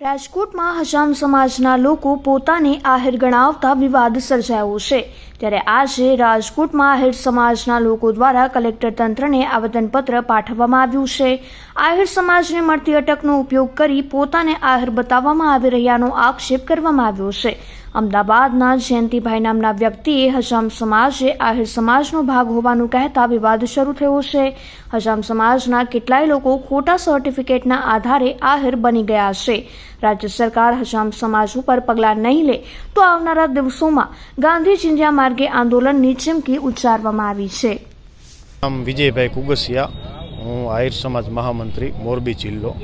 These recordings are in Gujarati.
રાજકોટમાં હજામ સમાજના લોકો પોતાને આહિર ગણાવતા વિવાદ સર્જાયો છે. ત્યારે આજે રાજકોટમાં આહિર સમાજના લોકો દ્વારા કલેક્ટર તંત્રને આવેદનપત્ર પાઠવવામાં આવ્યું છે. આહિર સમાજને મળતી અટકનો ઉપયોગ કરી પોતાને આહિર બતાવવામાં આવી રહ્યાનો આક્ષેપ કરવામાં આવ્યો છે. અમદાવાદના જયંતિભાઈ નામના વ્યક્તિએ હજામ સમાજે આહિર સમાજનો ભાગ હોવાનું કહેતા વિવાદ શરૂ થયો છે. હજામ સમાજના કેટલાય લોકો ખોટા સર્ટિફિકેટના આધારે આહિર બની ગયા છે. રાજ્ય સરકાર હજામ સમાજ ઉપર પગલાં નહીં લે તો આવનારા દિવસોમાં ગાંધી ચિંધ્યા માર્ગે આંદોલનની ચીમકી ઉચ્ચારવામાં આવી છે. વિજયભાઈ કુગસિયા. હું આહિર સમાજ મહામંત્રી મોરબી જિલ્લો.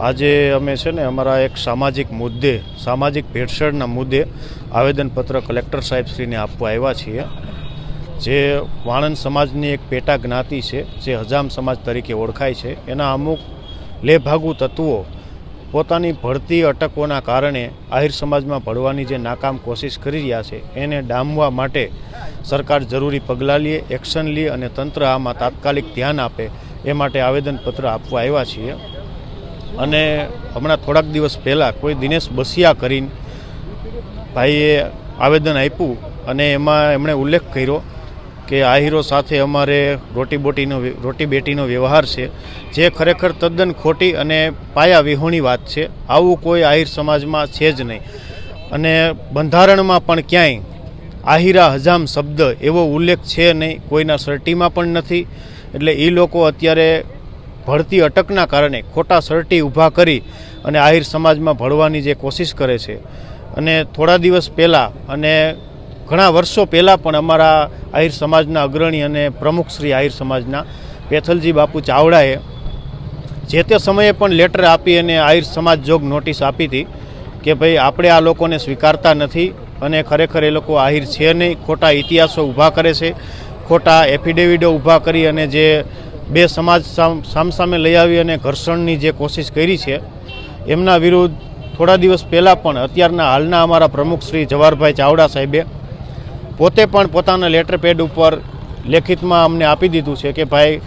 આજે અમે છે ને અમારા એક સામાજિક મુદ્દે, સામાજિક ભેળસેળના મુદ્દે આવેદનપત્ર કલેક્ટર સાહેબશ્રીને આપવા આવ્યા છીએ. જે વાણંદ સમાજની એક પેટા જ્ઞાતિ છે, જે હજામ સમાજ તરીકે ઓળખાય છે. એના અમુક લેભાગુ તત્વો પોતાની ભળતી અટકોના કારણે આહિર સમાજમાં ભળવાની જે નાકામ કોશિશ કરી રહ્યા છે, એને ડામવા માટે સરકાર જરૂરી પગલાં લે, એક્શન લે અને તંત્ર આમાં તાત્કાલિક ધ્યાન આપે એ માટે આવેદનપત્ર આપવા આવ્યા છીએ. અને હમણાં થોડાક દિવસ પહેલાં કોઈ દિનેશ બસિયા કરીને ભાઈએ આવેદન આપ્યું અને એમાં એમણે ઉલ્લેખ કર્યો કે આહીરો સાથે અમારે રોટી બોટીનો રોટી બેટીનો વ્યવહાર છે, જે ખરેખર તદ્દન ખોટી અને પાયા વિહોણી વાત છે. આવું કોઈ આહિર સમાજમાં છે જ નહીં. અને બંધારણમાં પણ ક્યાંય આહિરા હજામ શબ્દ એવો ઉલ્લેખ છે નહીં, કોઈના સર્ટીમાં પણ નથી. એટલે એ લોકો અત્યારે ભળતી અટકના કારણે ખોટા સર્ટી ઊભા કરી અને આહિર સમાજમાં ભળવાની જે કોશિશ કરે છે. અને થોડા દિવસ પહેલાં અને ઘણા વર્ષો પહેલાં પણ અમારા આહિર સમાજના અગ્રણી અને પ્રમુખ શ્રી આહિર સમાજના પેથલજી બાપુ ચાવડાએ જે તે સમયે પણ લેટર આપી અને આહિર સમાજ જોગ નોટિસ આપી હતી કે ભાઈ આપણે આ લોકોને સ્વીકારતા નથી અને ખરેખર એ લોકો આહિર છે નહીં, ખોટા ઇતિહાસો ઊભા કરે છે, ખોટા એફિડેવિડો ઊભા કરી અને જે બે સમાજ સામ, સામસામે લઈ આવી અને ઘર્ષણની જે કોશિશ કરી છે, એમના વિરુદ્ધ થોડા દિવસ પહેલાં પણ અત્યારના હાલના અમારા પ્રમુખ શ્રી જવાહરભાઈ ચાવડા સાહેબે પોતે પણ પોતાના લેટર પેડ ઉપર લેખિતમાં અમને આપી દીધું છે કે ભાઈ,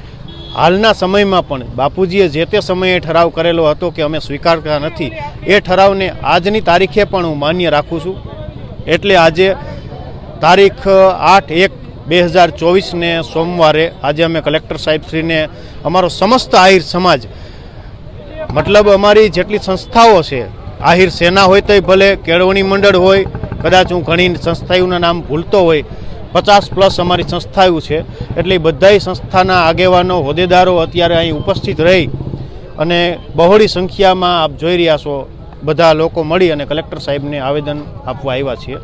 હાલના સમયમાં પણ બાપુજીએ જે તે સમયે ઠરાવ કરેલો હતો કે અમે સ્વીકારતા નથી, એ ઠરાવને આજની તારીખે પણ હું માન્ય રાખું છું. એટલે આજે તારીખ આઠ એક બે હજાર ચોવીસને સોમવારે આજે અમે કલેક્ટર સાહેબશ્રીને અમારો સમસ્ત આહિર સમાજ, મતલબ અમારી જેટલી સંસ્થાઓ છે, આહિર સેના હોય તોય ભલે, કેળવણી મંડળ હોય, કદાચ હું ઘણી સંસ્થાઓના નામ ભૂલતો હોય, પચાસ પ્લસ અમારી સંસ્થાઓ છે, એટલે બધાય સંસ્થાના આગેવાનો, હોદ્દેદારો અત્યારે અહીં ઉપસ્થિત રહી અને બહોળી સંખ્યામાં આપ જોઈ રહ્યા છો, બધા લોકો મળી અને કલેક્ટર સાહેબને આવેદન આપવા આવ્યા છીએ.